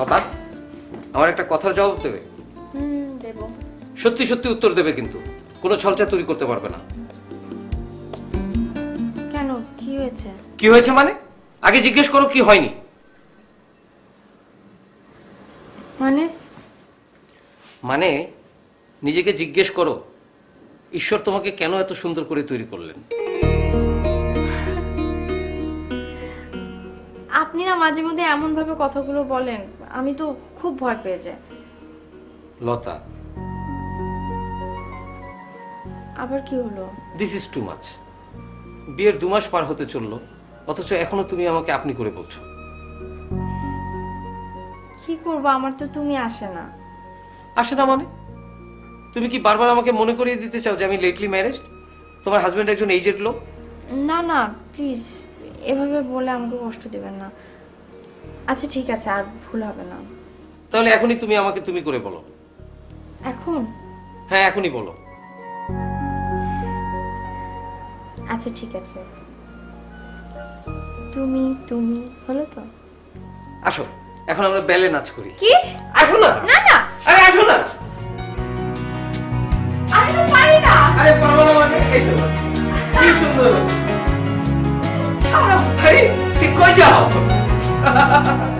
লতা আমার একটা কথার জবাব দেবে। হুম দেব। সত্যি সত্যি উত্তর দেবে কিন্তু। কোনো ছলচা তৈরি করতে পারবে না। কেন? কি হয়েছে? কি হয়েছে মানে? আগে জিজ্ঞেস করো কি হয়নি। মানে? মানে নিজেকে জিজ্ঞেস করো ঈশ্বর তোমাকে কেন এত সুন্দর করে তৈরি করলেন? না মাঝে মধ্যে এমন ভাবে কথাগুলো বলেন? আমি তো খুব ভয় পেয়ে যাই। লতা। আবার কি হলো? দিস ইজ টু মাচ বিয়ের দু মাস পার হতে চলল অথচ এখনও তুমি আমাকে আপনি করে বলছো। কি করব? আমার তো তুমি আসে না। আসে না মানে? তুমি কি বারবার আমাকে মনে করিয়ে দিতে চাও যে আমি লেটলি ম্যারেজ তোমার হাজবেন্ড একজন এইজেড লোক? না না প্লিজ এভাবে বলে আমাকে কষ্ট দেবেন না। আচ্ছা ঠিক আছে আর ভুল হবে না। তাহলে এখনই তুমি আমাকে তুমি করে বলো। এখন? হ্যাঁ এখনই বলো। আচ্ছা ঠিক আছে। তুমি তুমি হলো তো? আসো এখন আমরা বেলে নাচ করি। কি? আসো না। না না। আরে আসো না। আমি তো পারি না। আরে পারব না মানে? এই তো কি সুন্দর। আরে ভাই কি কই যাও Ha ha ha ha!